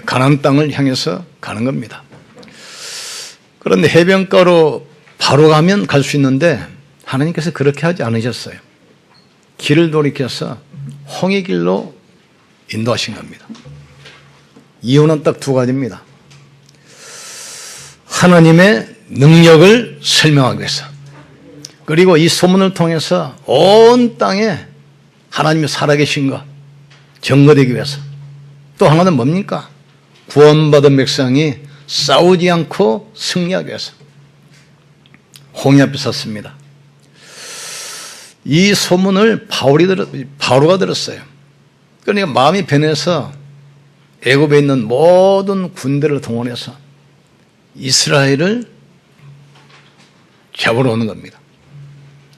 가나안 땅을 향해서 가는 겁니다. 그런데 해변가로 바로 가면 갈 수 있는데 하나님께서 그렇게 하지 않으셨어요. 길을 돌이켜서 홍해 길로 인도하신 겁니다. 이유는 딱 두 가지입니다. 하나님의 능력을 설명하기 위해서 그리고 이 소문을 통해서 온 땅에 하나님이 살아계신 것 증거되기 위해서 또 하나는 뭡니까? 구원받은 백성이 싸우지 않고 승리하기 위해서 홍해 앞에 섰습니다. 이 소문을 바울이 들었, 바로가 들었어요. 그러니까 마음이 변해서 애굽에 있는 모든 군대를 동원해서 이스라엘을 잡으러 오는 겁니다.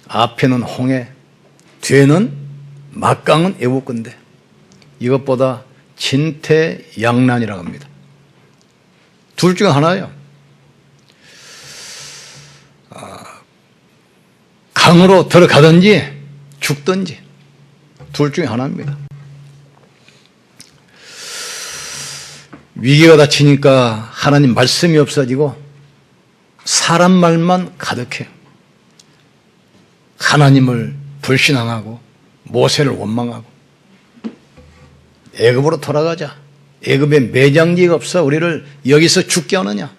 앞에는 홍해, 뒤에는 막강은 애국 군대. 이것보다 진퇴양난이라고 합니다. 둘 중에 하나예요. 아, 강으로 들어가든지 죽든지 둘 중에 하나입니다. 위기가 닥치니까 하나님 말씀이 없어지고 사람 말만 가득해요. 하나님을 불신앙하고 모세를 원망하고 애굽으로 돌아가자. 애굽에 매장지가 없어 우리를 여기서 죽게 하느냐.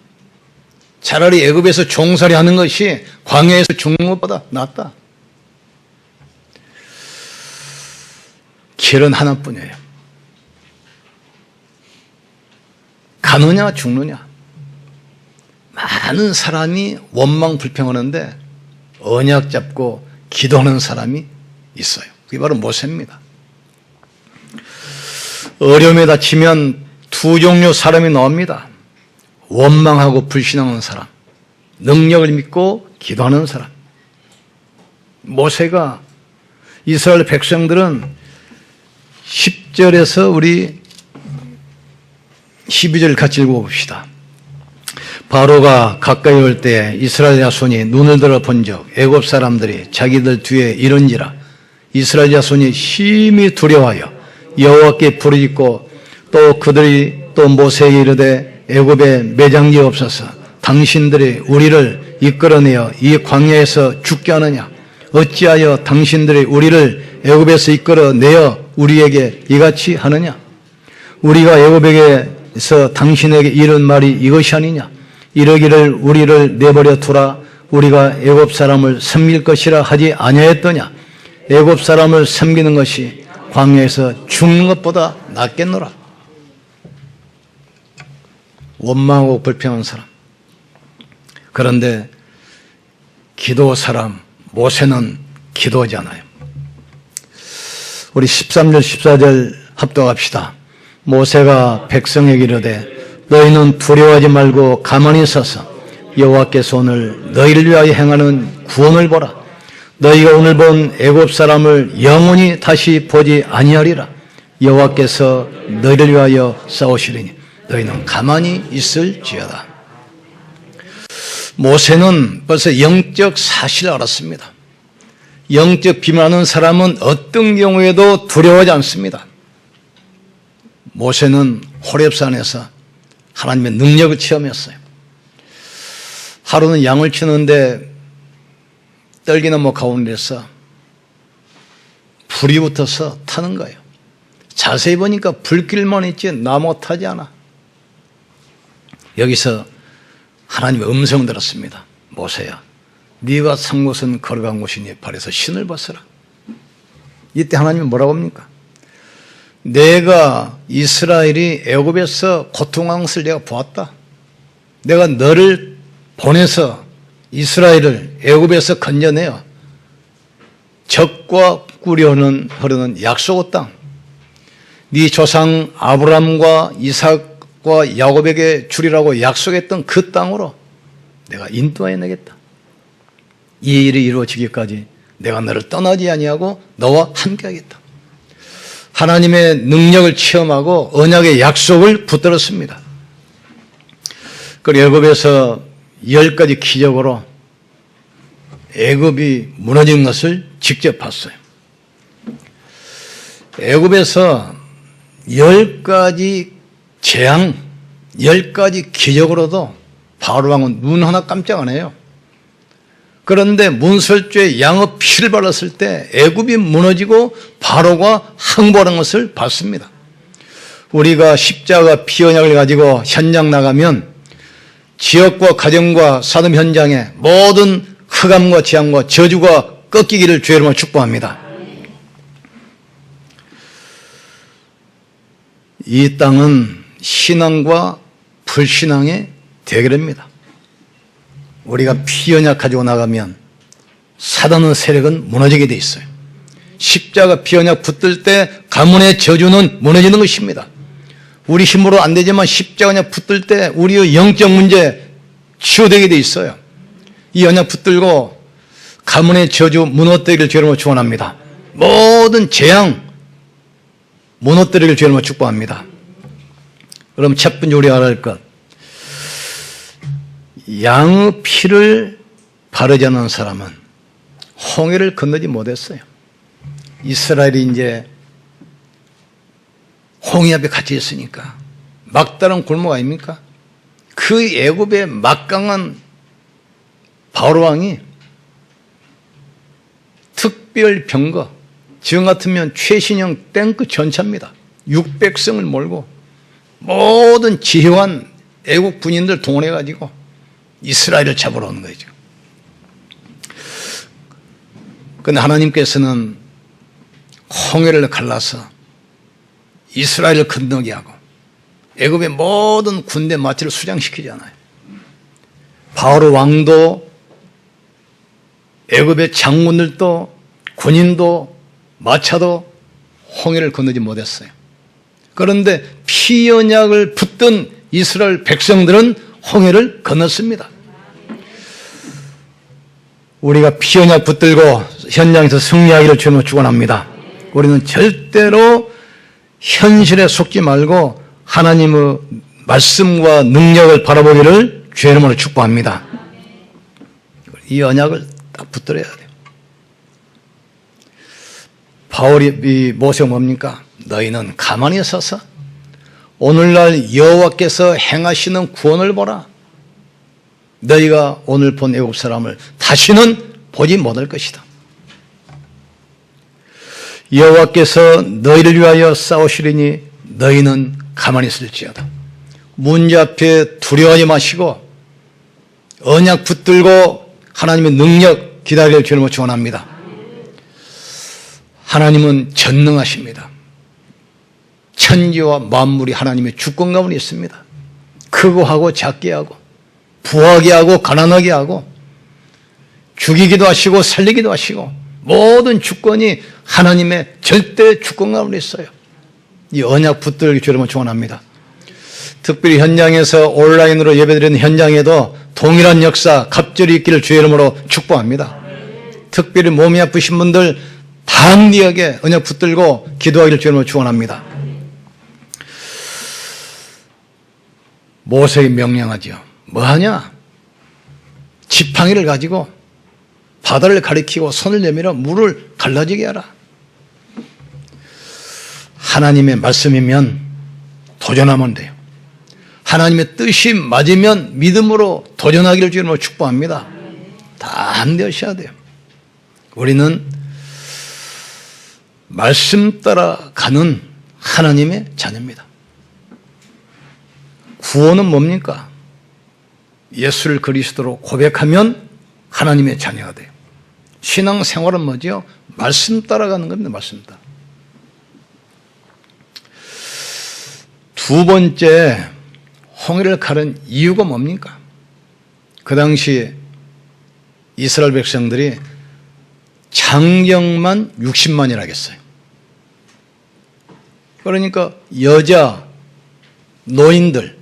차라리 애굽에서 종살이 하는 것이 광야에서 죽는 것보다 낫다. 길은 하나뿐이에요. 가느냐 죽느냐. 많은 사람이 원망 불평하는데 언약 잡고 기도하는 사람이 있어요. 그게 바로 모세입니다. 어려움에 닥치면 두 종류 사람이 나옵니다. 원망하고 불신하는 사람, 능력을 믿고 기도하는 사람. 모세가 이스라엘 백성들은 10절에서 우리 12절 같이 읽어봅시다. 바로가 가까이 올 때 이스라엘 자손이 눈을 들어 본적 애굽 사람들이 자기들 뒤에 이른지라 이스라엘 자손이 심히 두려워하여 여호와께 부르짖고 또 그들이 또 모세에게 이르되 애굽에 매장지 없어서 당신들이 우리를 이끌어내어 이 광야에서 죽게 하느냐? 어찌하여 당신들이 우리를 애굽에서 이끌어내어 우리에게 이같이 하느냐? 우리가 애굽에게서 당신에게 이른 말이 이것이 아니냐? 이러기를 우리를 내버려 두라. 우리가 애굽 사람을 섬길 것이라 하지 아니하였더냐? 애굽 사람을 섬기는 것이 광야에서 죽는 것보다 낫겠노라. 원망하고 불평한 사람. 그런데 기도 사람 모세는 기도하지 않아요. 우리 13절 14절 합독합시다. 모세가 백성에게 이르되 너희는 두려워하지 말고 가만히 서서 여호와께서 오늘 너희를 위하여 행하는 구원을 보라. 너희가 오늘 본 애굽 사람을 영원히 다시 보지 아니하리라. 여호와께서 너희를 위하여 싸우시리니 너희는 가만히 있을지어다. 모세는 벌써 영적 사실을 알았습니다. 영적 비만하는 사람은 어떤 경우에도 두려워하지 않습니다. 모세는 호렙산에서 하나님의 능력을 체험했어요. 하루는 양을 치는데 떨기나무 가운데서 불이 붙어서 타는 거예요. 자세히 보니까 불길만 있지 나무 타지 않아. 여기서 하나님의 음성 들었습니다. 모세야, 네가 산 곳은 걸어간 곳이니 발에서 신을 벗어라. 이때 하나님이 뭐라고 합니까? 내가 이스라엘이 애굽에서 고통하는 것을 내가 보았다. 내가 너를 보내서 이스라엘을 애굽에서 건져내어 적과 꾸려는 흐르는 약속의 땅, 네 조상 아브람과 이삭과 야곱에게 주리라고 약속했던 그 땅으로 내가 인도해 내겠다. 이 일이 이루어지기까지 내가 너를 떠나지 아니하고 너와 함께하겠다. 하나님의 능력을 체험하고 언약의 약속을 붙들었습니다. 그리고 애굽에서 열 가지 기적으로 애굽이 무너진 것을 직접 봤어요. 애굽에서 열 가지 재앙 열 가지 기적으로도 바로 왕은 눈 하나 깜짝 안 해요. 그런데 문설주에 양의 피를 발랐을 때 애굽이 무너지고 바로가 항복하는 것을 봤습니다. 우리가 십자가 피 언약을 가지고 현장 나가면 지역과 가정과 사람 현장에 모든 흑암과 재앙과 저주가 꺾이기를 주의 이름으로 축복합니다. 이 땅은 신앙과 불신앙의 대결입니다. 우리가 피언약 가지고 나가면 사단의 세력은 무너지게 돼 있어요. 십자가 피언약 붙들 때 가문의 저주는 무너지는 것입니다. 우리 힘으로 안 되지만 십자가 붙들 때 우리의 영적 문제 치유되게 돼 있어요. 이 언약 붙들고 가문의 저주 무너뜨리기를 주님으로 축원합니다. 모든 재앙 무너뜨리기를 주님으로 축복합니다. 그럼 첫 번째 우리가 알아야 할 것. 양의 피를 바르지 않은 사람은 홍해를 건너지 못했어요. 이스라엘이 이제 홍해 앞에 갇혀 있으니까 막다른 골목 아닙니까? 그 애굽의 막강한 바로 왕이 특별 병거 지금 같으면 최신형 탱크 전차입니다. 600성을 몰고 모든 지휘관 애국 군인들 동원해 가지고 이스라엘을 잡으러 오는 거죠. 그런데 하나님께서는 홍해를 갈라서 이스라엘을 건너게 하고 애굽의 모든 군대 마치를 수장시키잖아요. 바오르 왕도 애굽의 장군들도 군인도 마차도 홍해를 건너지 못했어요. 그런데 피연약을 붙든 이스라엘 백성들은 홍해를 건넜습니다. 우리가 피연약 붙들고 현장에서 승리하기를 주님으로 축원합니다. 우리는 절대로 현실에 속지 말고 하나님의 말씀과 능력을 바라보기를 주의 이름으로 축복합니다. 이 언약을 딱 붙들어야 돼요. 바울이 이 모세가 뭡니까? 너희는 가만히 서서 오늘날 여호와께서 행하시는 구원을 보라. 너희가 오늘 본 애굽 사람을 다시는 보지 못할 것이다. 여호와께서 너희를 위하여 싸우시리니 너희는 가만히 있을지어다. 문제 앞에 두려워하지 마시고 언약 붙들고 하나님의 능력 기다릴 주님을 축원합니다. 하나님은 전능하십니다. 천지와 만물이 하나님의 주권 가운데 있습니다. 크고 하고 작게 하고 부하게 하고 가난하게 하고 죽이기도 하시고 살리기도 하시고 모든 주권이 하나님의 절대 주권 가운데 있어요. 이 언약 붙들기 주님을 축원합니다. 특별히 현장에서 온라인으로 예배드리는 현장에도 동일한 역사 갑절이 있기를 주의 이름으로 축복합니다. 특별히 몸이 아프신 분들 담대하게 언약 붙들고 기도하기를 주의 이름으로 축원합니다. 모세에게 명령하죠. 뭐하냐? 지팡이를 가지고 바다를 가리키고 손을 내밀어 물을 갈라지게 하라. 하나님의 말씀이면 도전하면 돼요. 하나님의 뜻이 맞으면 믿음으로 도전하기를 주님으로 축복합니다. 담대하셔야 돼요. 우리는 말씀 따라 가는 하나님의 자녀입니다. 구원은 뭡니까? 예수를 그리스도로 고백하면 하나님의 자녀가 돼요. 신앙 생활은 뭐죠? 말씀 따라가는 겁니다. 말씀 따라. 두 번째 홍해를 가른 이유가 뭡니까? 그 당시 이스라엘 백성들이 장정만 60만이라 했어요. 그러니까 여자, 노인들,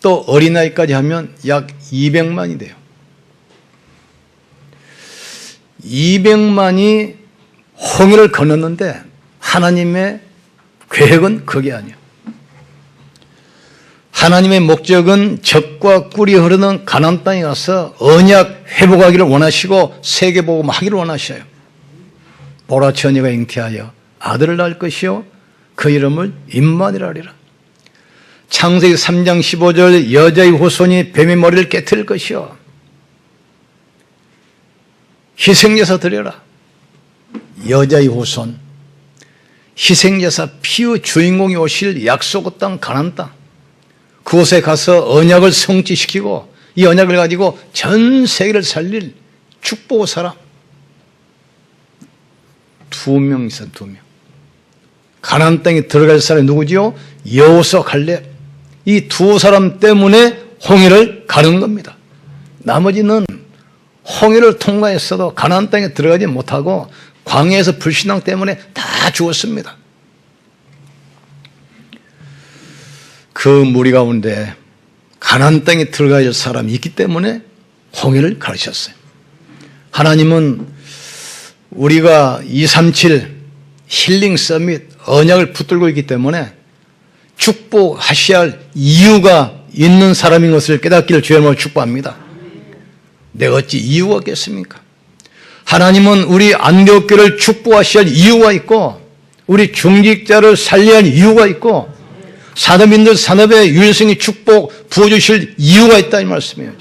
또 어린아이까지 하면 약 200만이 돼요. 200만이 홍해를 건넜는데 하나님의 계획은 그게 아니에요. 하나님의 목적은 적과 꿀이 흐르는 가나안 땅에 가서 언약 회복하기를 원하시고 세계 복음 하기를 원하셔요. 보라 처녀가 잉태하여 아들을 낳을 것이요 그 이름을 임마누엘이라. 창세기 3장 15절 여자의 후손이 뱀의 머리를 깨뜨릴 것이요. 희생제사 드려라. 여자의 후손. 희생제사 피의 주인공이 오실 약속의 땅 가난 땅. 그곳에 가서 언약을 성취시키고 이 언약을 가지고 전 세계를 살릴 축복의 사람. 두 명 있어, 두 명. 가나안 땅에 들어갈 사람이 누구지요? 여호수 갈렙. 이 두 사람 때문에 홍해를 가는 겁니다. 나머지는 홍해를 통과했어도 가나안 땅에 들어가지 못하고 광야에서 불신앙 때문에 다 죽었습니다. 그 무리 가운데 가나안 땅에 들어가야 할 사람이 있기 때문에 홍해를 가르쳤어요. 하나님은 우리가 237 힐링 서밋 언약을 붙들고 있기 때문에 축복하셔야 할 이유가 있는 사람인 것을 깨닫기를 주님으로 축복합니다. 내가 어찌 이유가 없겠습니까? 하나님은 우리 안교교를 축복하셔야 할 이유가 있고 우리 중직자를 살려야 할 이유가 있고 산업인들 산업의 유일성이 축복 부어주실 이유가 있다 이 말씀이에요.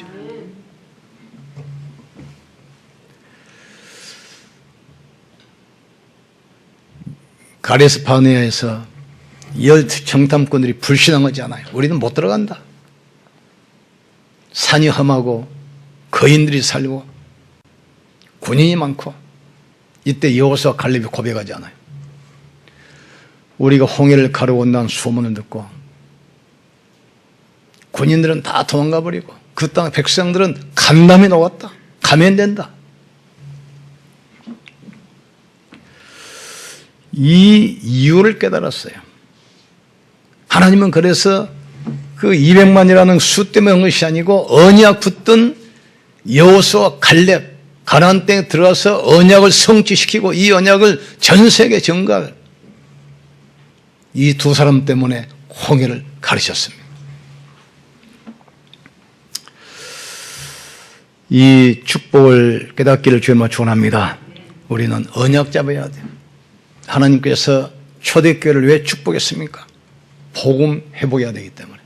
가레스파니아에서 열 정탐꾼들이 불신앙하지 않아요. 우리는 못 들어간다. 산이 험하고 거인들이 살고 군인이 많고 이때 여호수아 갈렙이 고백하지 않아요. 우리가 홍해를 가르고 온다는 소문을 듣고 군인들은 다 도망가 버리고 그 땅 백성들은 간담이 녹았다. 가면 된다. 이 이유를 깨달았어요. 하나님은 그래서 그 200만이라는 수 때문에 한 것이 아니고 언약 붙던 여호수아 갈렙 가나안 땅에 들어가서 언약을 성취시키고 이 언약을 전 세계 전갈 이 두 사람 때문에 홍해를 가르쳤습니다. 이 축복을 깨닫기를 주님과 축원합니다. 우리는 언약 잡아야 돼요. 하나님께서 초대교회를 왜 축복했습니까? 복음 회복해야 되기 때문에.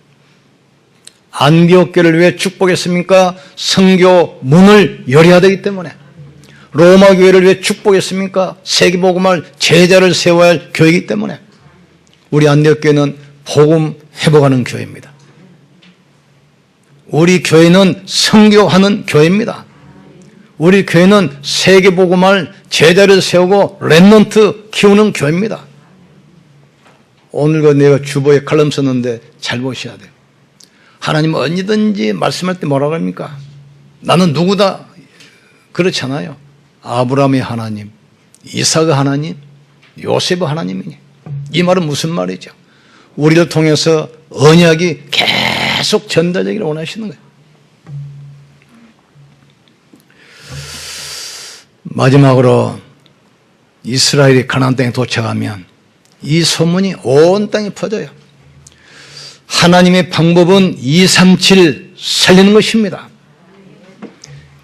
안디옥교를 왜 축복했습니까? 성교 문을 열어야 되기 때문에. 로마 교회를 왜 축복했습니까? 세계복음할 제자를 세워야 할 교회이기 때문에. 우리 안디옥교회는 복음 회복하는 교회입니다. 우리 교회는 성교하는 교회입니다. 우리 교회는 세계복음할 제자를 세우고 랩런트 키우는 교회입니다. 오늘과 내가 주보에 칼럼 썼는데 잘 보셔야 돼요. 하나님 언제든지 말씀할 때 뭐라고 합니까? 나는 누구다? 그렇잖아요. 아브라함의 하나님, 이삭의 하나님, 요셉의 하나님이니. 이 말은 무슨 말이죠? 우리를 통해서 언약이 계속 전달되기를 원하시는 거예요. 마지막으로 이스라엘이 가나안 땅에 도착하면 이 소문이 온 땅에 퍼져요. 하나님의 방법은 237 살리는 것입니다.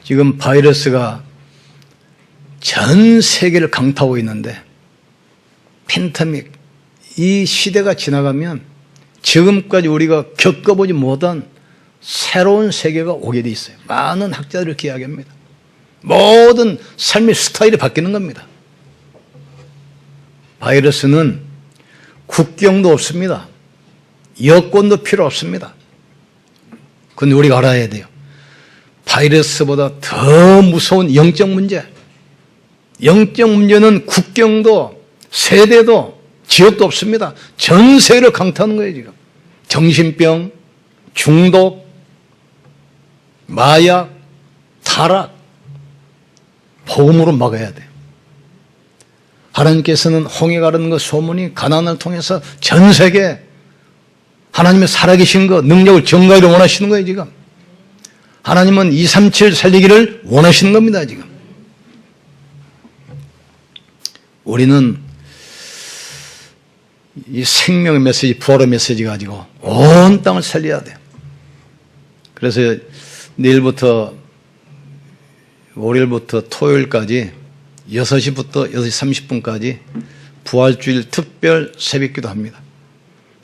지금 바이러스가 전 세계를 강타하고 있는데 팬데믹 이 시대가 지나가면 지금까지 우리가 겪어보지 못한 새로운 세계가 오게 돼 있어요. 많은 학자들을 이야기합니다. 모든 삶의 스타일이 바뀌는 겁니다. 바이러스는 국경도 없습니다. 여권도 필요 없습니다. 근데 우리가 알아야 돼요. 바이러스보다 더 무서운 영적 문제. 영적 문제는 국경도 세대도 지역도 없습니다. 전 세계를 강타하는 거예요, 지금. 정신병, 중독, 마약, 타락, 복음으로 막아야 돼요. 하나님께서는 홍해 가르는 것 소문이 가난을 통해서 전 세계 하나님의 살아계신 것, 능력을 증가하기를 원하시는 거예요, 지금. 하나님은 237 살리기를 원하시는 겁니다, 지금. 우리는 이 생명의 메시지, 부활의 메시지 가지고 온 땅을 살려야 돼요. 그래서 내일부터 월요일부터 토요일까지 6시부터 6시 30분까지 부활주일 특별 새벽기도 합니다.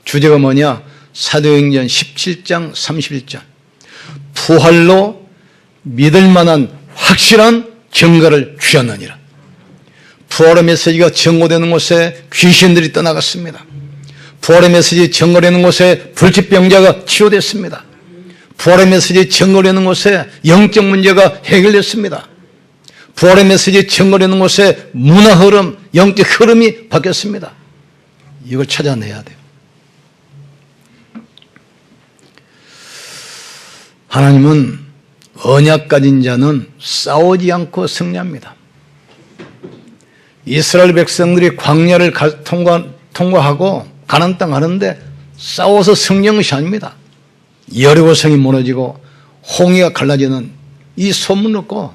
주제가 뭐냐? 사도행전 17장 31절 부활로 믿을 만한 확실한 증거를 주셨느니라. 부활의 메시지가 증거되는 곳에 귀신들이 떠나갔습니다. 부활의 메시지 증거되는 곳에 불치병자가 치유됐습니다. 부활의 메시지 증거되는 곳에 영적 문제가 해결됐습니다. 부활의 메시지 증거되는 곳에 문화 흐름, 영적 흐름이 바뀌었습니다. 이걸 찾아내야 돼요. 하나님은 언약 가진 자는 싸우지 않고 승리합니다. 이스라엘 백성들이 광야를 가- 통과, 통과하고 가난 땅 가는데 싸워서 승리한 것이 아닙니다. 여리고성이 무너지고 홍해가 갈라지는 이 소문을 듣고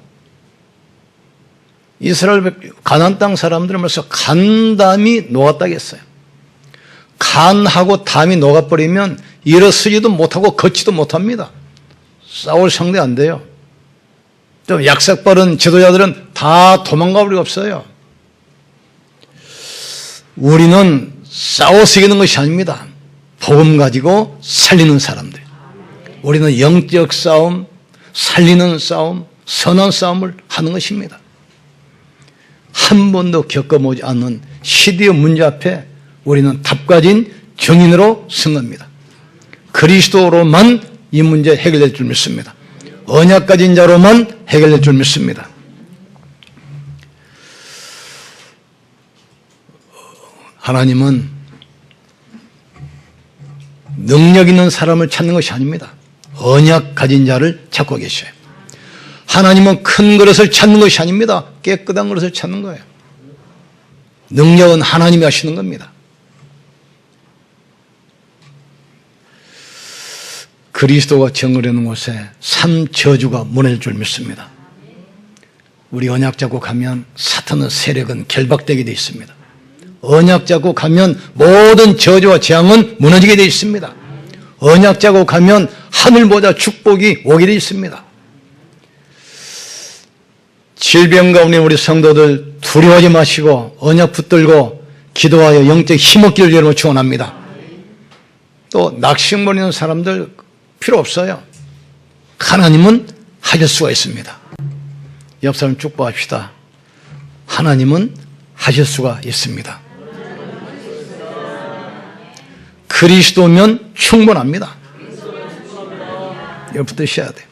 이스라엘 백- 가나안 땅 사람들은 벌써 간담이 녹았다고 했어요. 간하고 담이 녹아버리면 일어서지도 못하고 걷지도 못합니다. 싸울 상대 안 돼요. 좀 약삭 빠른 지도자들은 다 도망가 버리고 없어요. 우리는 싸워서 이기는 것이 아닙니다. 복음 가지고 살리는 사람들. 우리는 영적 싸움, 살리는 싸움, 선한 싸움을 하는 것입니다. 한 번도 겪어보지 않는 시대의 문제 앞에 우리는 답 가진 정인으로 승합니다. 그리스도로만 이 문제 해결될 줄 믿습니다. 언약 가진 자로만 해결될 줄 믿습니다. 하나님은 능력 있는 사람을 찾는 것이 아닙니다. 언약 가진 자를 찾고 계셔요. 하나님은 큰 그릇을 찾는 것이 아닙니다. 깨끗한 그릇을 찾는 거예요. 능력은 하나님이 하시는 겁니다. 그리스도가 정거되는 곳에 삼 저주가 무너질 줄 믿습니다. 우리 언약 잡고 가면 사탄의 세력은 결박되게 되어 있습니다. 언약 잡고 가면 모든 저주와 재앙은 무너지게 되어 있습니다. 언약 잡고 가면 하늘보다 축복이 오게 되어 있습니다. 질병 가운데 우리 성도들 두려워하지 마시고 언약 붙들고 기도하여 영적 힘없기를 여러분 축원합니다. 또 낙심 부리는 사람들 필요 없어요. 하나님은 하실 수가 있습니다. 옆 사람 축복합시다. 하나님은 하실 수가 있습니다. 그리스도면 충분합니다. 이거 붙으셔야 돼요.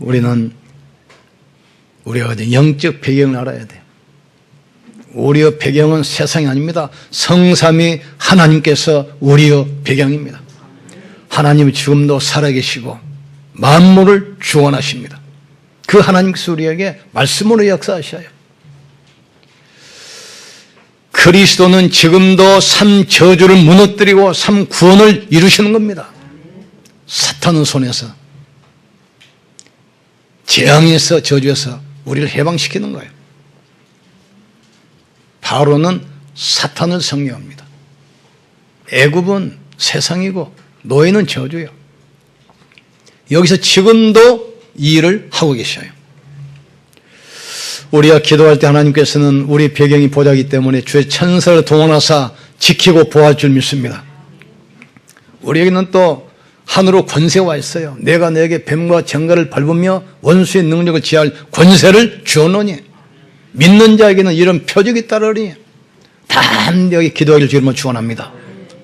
우리는 우리가 영적 배경을 알아야 돼요. 우리의 배경은 세상이 아닙니다. 성삼이 하나님께서 우리의 배경입니다. 하나님은 지금도 살아계시고 만물을 주원하십니다. 그 하나님께서 우리에게 말씀으로 역사하셔요. 그리스도는 지금도 삼 저주를 무너뜨리고 삼 구원을 이루시는 겁니다. 사탄의 손에서 재앙에서 저주에서 우리를 해방시키는 거예요. 바로는 사탄을 성령합니다. 애굽은 세상이고 노예는 저주요. 여기서 지금도 이 일을 하고 계셔요. 우리가 기도할 때 하나님께서는 우리 배경이 보자기 때문에 주의 천사를 동원하사 지키고 보호할 줄 믿습니다. 우리에게는 또 하늘로 권세가 있어요. 내가 내게 뱀과 정갈을 밟으며 원수의 능력을 지할 권세를 주었노니 믿는 자에게는 이런 표적이 따르니 단여기 기도하기를 주님을 축원합니다.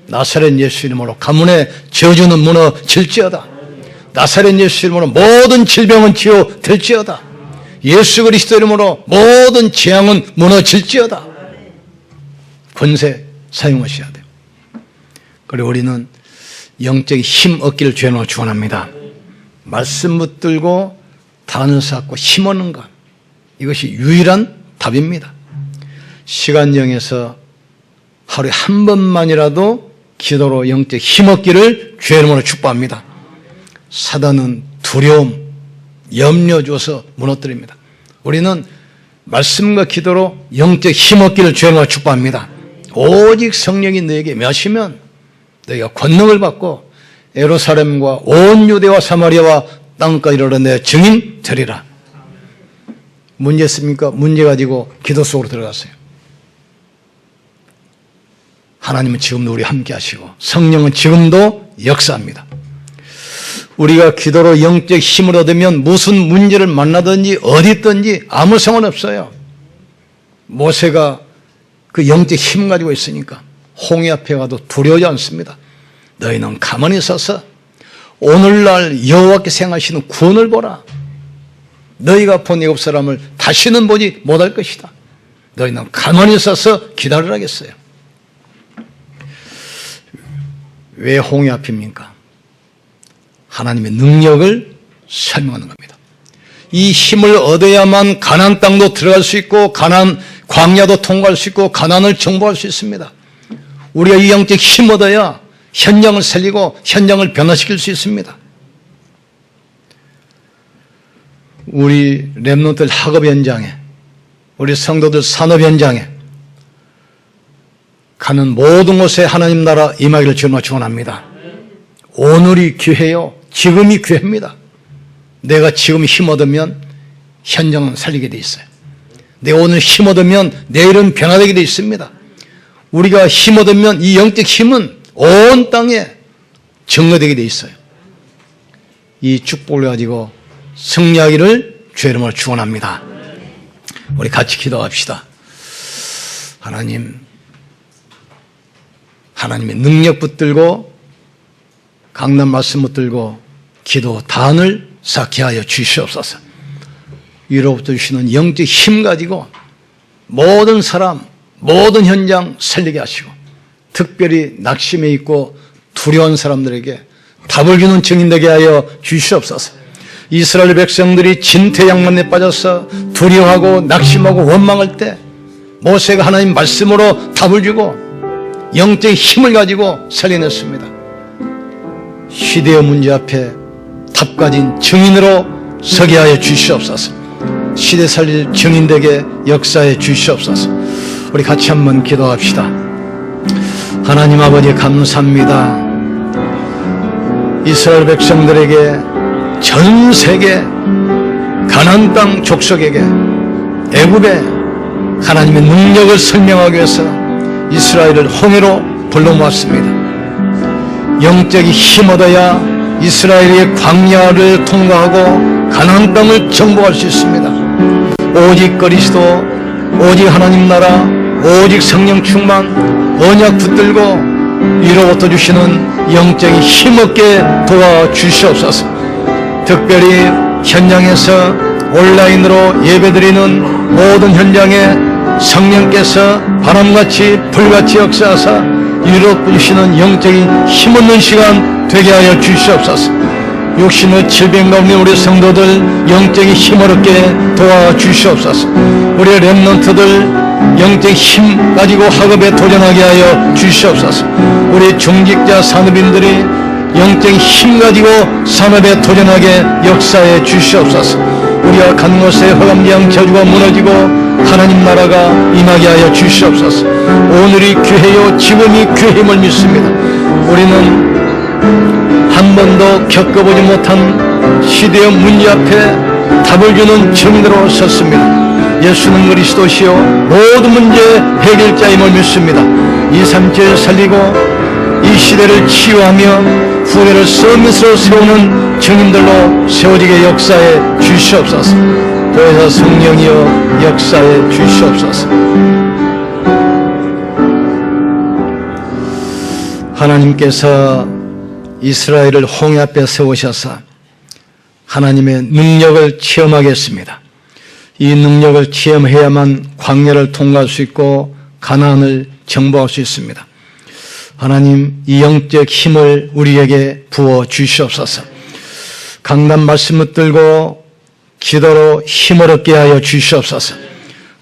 나사렛 예수 이름으로 가문의 저주는 무너질지어다. 나사렛 예수 이름으로 모든 질병은 치유될지어다. 예수 그리스도 이름으로 모든 재앙은 무너질지어다. 권세 사용하셔야 돼요. 그리고 우리는 영적 힘 얻기를 주님으로 축원합니다. 말씀 붙들고 단을 쌓고 힘 얻는 것. 이것이 유일한 답입니다. 시간정에서 하루에 한 번만이라도 기도로 영적 힘 얻기를 이름으로 축복합니다. 사단은 두려움, 염려 줘서 무너뜨립니다. 우리는 말씀과 기도로 영적 힘 얻기를 주의 이름으로 축복합니다. 오직 성령이 너에게 몇이면 너희가 권능을 받고 에루살렘과 온 유대와 사마리아와 땅까지 이르러 내 증인 되리라. 문제 있습니까? 문제 가지고 기도 속으로 들어갔어요. 하나님은 지금도 우리 함께 하시고 성령은 지금도 역사합니다. 우리가 기도로 영적 힘을 얻으면 무슨 문제를 만나든지 어디 있든지 아무 상관없어요. 모세가 그 영적 힘 가지고 있으니까 홍해 앞에 가도 두려워하지 않습니다. 너희는 가만히 서서 오늘날 여호와께 생하시는 구원을 보라. 너희가 본 애굽 사람을 다시는 보지 못할 것이다. 너희는 가만히 서서 기다리라겠어요. 왜 홍해 앞입니까? 하나님의 능력을 설명하는 겁니다. 이 힘을 얻어야만 가난 땅도 들어갈 수 있고 가난 광야도 통과할 수 있고 가난을 정복할 수 있습니다. 우리가 이 영적 힘 얻어야 현장을 살리고 현장을 변화시킬 수 있습니다. 우리 랩노들 학업 현장에 우리 성도들 산업 현장에 가는 모든 곳에 하나님 나라 임하기를 주님과 축원합니다. 오늘이 기회요. 지금이 기회입니다. 내가 지금 힘 얻으면 현장은 살리게 돼 있어요. 내가 오늘 힘 얻으면 내일은 변화되게 돼 있습니다. 우리가 힘 얻으면 이 영적 힘은 온 땅에 증거되게 돼 있어요. 이 축복을 가지고 승리하기를 주의 이름으로 축원합니다. 우리 같이 기도합시다. 하나님, 하나님의 능력 붙들고 강남 말씀 붙들고 기도 단을 쌓게 하여 주시옵소서. 위로부터 주시는 영적 힘 가지고 모든 사람, 모든 현장 살리게 하시고 특별히 낙심해 있고 두려운 사람들에게 답을 주는 증인 되게 하여 주시옵소서. 이스라엘 백성들이 진퇴양만에 빠져서 두려워하고 낙심하고 원망할 때 모세가 하나님 말씀으로 답을 주고 영적인 힘을 가지고 살려냈습니다. 시대의 문제 앞에 답 가진 증인으로 서게 하여 주시옵소서. 시대 살릴 증인되게 역사해 주시옵소서. 우리 같이 한번 기도합시다. 하나님 아버지 감사합니다. 이스라엘 백성들에게 전 세계 가나안 땅 족속에게 애굽에 하나님의 능력을 설명하기 위해서 이스라엘을 홍해로 불러 모았습니다. 영적인 힘 얻어야 이스라엘의 광야를 통과하고 가나안 땅을 정복할 수 있습니다. 오직 그리스도, 오직 하나님 나라, 오직 성령 충만, 언약 붙들고 위로부터 주시는 영적인 힘없게 도와주시옵소서. 특별히 현장에서 온라인으로 예배드리는 모든 현장에 성령께서 바람같이 불같이 역사하사 위로부터 주시는 영적인 힘없는 시간 되게 하여 주시옵소서. 육신의 질병 가운데 우리 성도들 영적인 힘을 얻게 도와주시옵소서. 우리 랩런트들 영적 힘 가지고 학업에 도전하게 하여 주시옵소서. 우리 중직자 산업인들이 영적 힘 가지고 산업에 도전하게 역사해 주시옵소서. 우리가 간 곳에 허감지향 저주가 무너지고 하나님 나라가 임하게 하여 주시옵소서. 오늘이 기회요 지금이 기회임을 믿습니다. 우리는 한 번도 겪어보지 못한 시대의 문제 앞에 답을 주는 증인으로 섰습니다. 예수는 그리스도시요 모든 문제 해결자임을 믿습니다. 2, 3, 7 살리고 이 시대를 치유하며 후대를 서밋으로 세우는 증인들로 세워지게 역사해 주시옵소서. 보혜사 성령이여 역사해 주시옵소서. 하나님께서 이스라엘을 홍해 앞에 세우셔서 하나님의 능력을 체험하겠습니다. 이 능력을 체험해야만 광야를 통과할 수 있고 가나안을 정복할 수 있습니다. 하나님 이 영적 힘을 우리에게 부어 주시옵소서. 강단 말씀을 들고 기도로 힘을 얻게 하여 주시옵소서.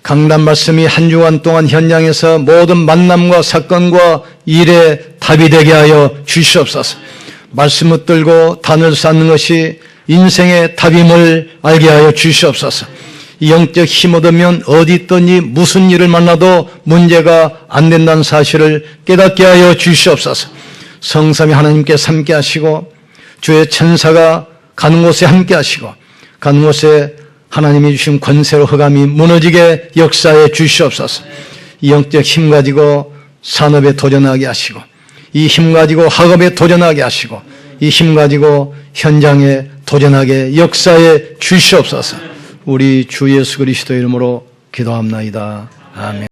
강단 말씀이 한 주간 동안 현장에서 모든 만남과 사건과 일에 답이 되게 하여 주시옵소서. 말씀 을 들고 단을 쌓는 것이 인생의 답임을 알게 하여 주시옵소서. 영적 힘 얻으면 어디 있든지 무슨 일을 만나도 문제가 안 된다는 사실을 깨닫게 하여 주시옵소서. 성삼이 하나님께 함께 하시고 주의 천사가 가는 곳에 함께 하시고 가는 곳에 하나님이 주신 권세로 허감이 무너지게 역사해 주시옵소서. 이 영적 힘 가지고 산업에 도전하게 하시고 이 힘 가지고 학업에 도전하게 하시고 이 힘 가지고 현장에 도전하게 역사에 주시옵소서. 우리 주 예수 그리스도 이름으로 기도합나이다. 아멘.